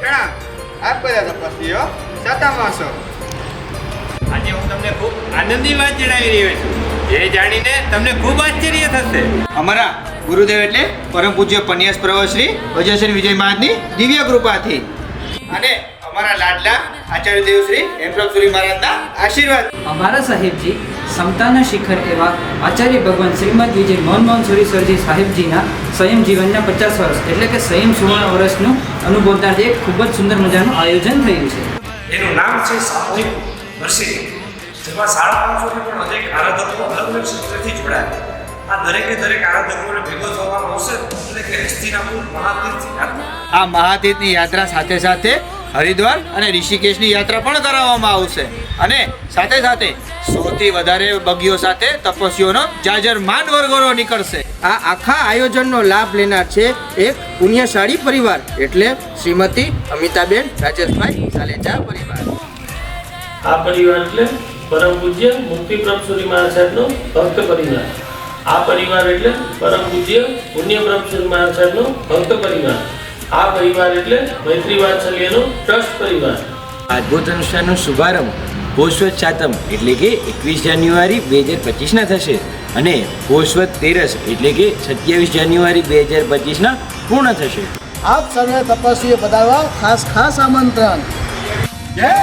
પ્રણામ આપ બધા તપસ્વીઓ સાતામાં છો. આજે હું તમને ખૂબ આનંદની વાત જણાવી રહ્યો છું. એ જાણીને તમને ખૂબ આશ્ચર્ય થશે. અમારા ગુરુદેવ એટલે પરમ પૂજ્ય પન્યાસ પ્રભુ શ્રી વજયશ્રી વિજય મહારાજની દિવ્ય કૃપાથી. અને અમારા લાડલા આચાર્ય દેવ શ્રી હેમપ્રભ સુરી મહારાજના આશીર્વાદ. અમારા સાહેબજી સમતાના શિખર એવા આચાર્ય ભગવાન શ્રીમદ વિજય મોહનમોહન સુરી સરજી સાહેબજીના સંયમ જીવનના પચાસ વર્ષ એટલે કે સંયમ સુવર્ણ વર્ષનું અનુભવતા એક ખૂબ જ સુંદર મજાનું આયોજન થયું છે. એનું નામ છે સામૂહિક નરસિંહ. જેમાં સાડા પાંચસોથી પણ અનેક આરાધકો અલગ અલગ ક્ષેત્રથી જોડાયા. આ દરેકે દરેક આરાધકોને ભેગો થવામાં આવશે એટલે કે હસ્તિનાપુર મહાતીર્થ યાત્રા આ મહાતીર્થની યાત્રા સાથે સાથે હરિદ્વાર અને ઋષિકેશની યાત્રા પણ કરાવવામાં આવશે. અને સાથે સાથે સૌથી વધારે બગીઓ સાથે તપસ્વીઓનો જાજર માન વર્ગોનો નીકળશે. આ આખા આયોજનનો લાભ લેનાર છે એક પુણ્યશાળી પરિવાર એટલે શ્રીમતી અમિતાબેન રાજેશભાઈ સાલેજા પરિવાર. આ પરિવાર એટલે પરમ પૂજ્ય મુક્તિ પ્રભસુરી મહારાજ સાહેબનો ભક્ત પરિવાર. આ પરિવાર એટલે પરમ પૂજ્ય પુણ્ય પ્રભસુરી મહારાજ સાહેબનો ભક્ત પરિવાર. આ પરિવાર એટલે મૈત્રી વાત્સલ્યનો ટ્રસ્ટ પરિવાર. અદભુત અનુષ્ઠાનનો શુભારંભ પોષવત સાતમ એટલે કે એકવીસ જાન્યુઆરી બે હજાર પચીસના થશે અને પોષવત તેરસ એટલે કે સત્યાવીસ જાન્યુઆરી બે હજાર પચીસના પૂર્ણ થશે. આપ સર્વે તપસ્વીઓ પધારવા ખાસ ખાસ આમંત્રણ. જય